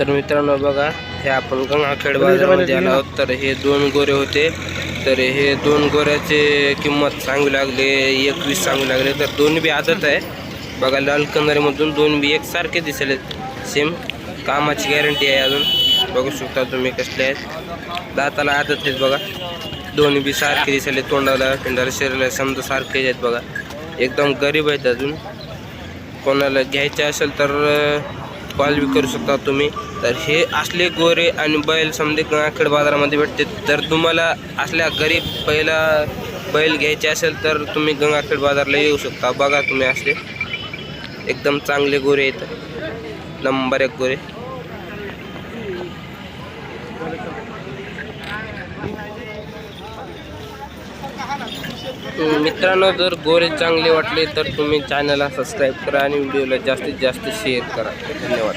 तर मित्रांनो बघा हे आपण गंगाखेड बाजारामध्ये आलो आहोत. तर हे दोन गोरे होते. तर हे दोन गोऱ्याचे किंमत सांगू लागले एकवीस सांगू लागले. तर दोन बी आदत आहे. बघा लाल कंदारीमधून दोन बी एकसारखे दिसले. सेम कामाची गॅरंटी आहे अजून. बघू शकता तुम्ही कसले आहेत. दाताला आदत आहेत बघा. दोन बी सारखे दिसले तोंडाला पिंडाला शरीराला समजा सारखेच आहेत बघा. एकदम गरीब आहेत अजून. कोणाला घ्यायचे असेल तर कॉल बी करू शकता तुम्ही. तर हे असले गोरे आणि बैल समजे गंगाखेड बाजारामध्ये भेटते. तर तुम्हाला असल्या गरीब पहिला बैल घ्यायचे असेल तर तुम्ही गंगाखेड बाजारला येऊ शकता. बघा तुम्ही असले. एकदम चांगले गोरे आहेत. नंबर एक गोरे. मित्रांनो जर गोरे चांगले वाटले तर तुम्ही चॅनलला सबस्क्राईब करा आणि व्हिडिओला जास्तीत जास्त शेअर करा. धन्यवाद.